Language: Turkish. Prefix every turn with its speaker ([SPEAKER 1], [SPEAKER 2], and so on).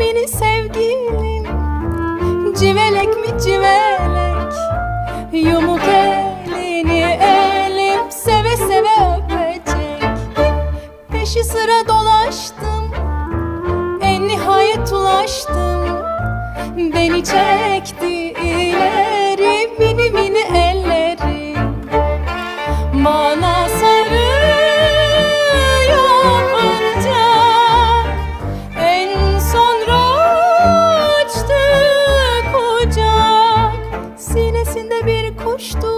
[SPEAKER 1] beni sevgilim Civelek mi civelek? Yumuk elini elim Seve seve öpecek. Peşi sıra dolaştım En nihayet ulaştım. Beni çekti ileri Mini mini elleri. Manası ötesinde bir kuştu.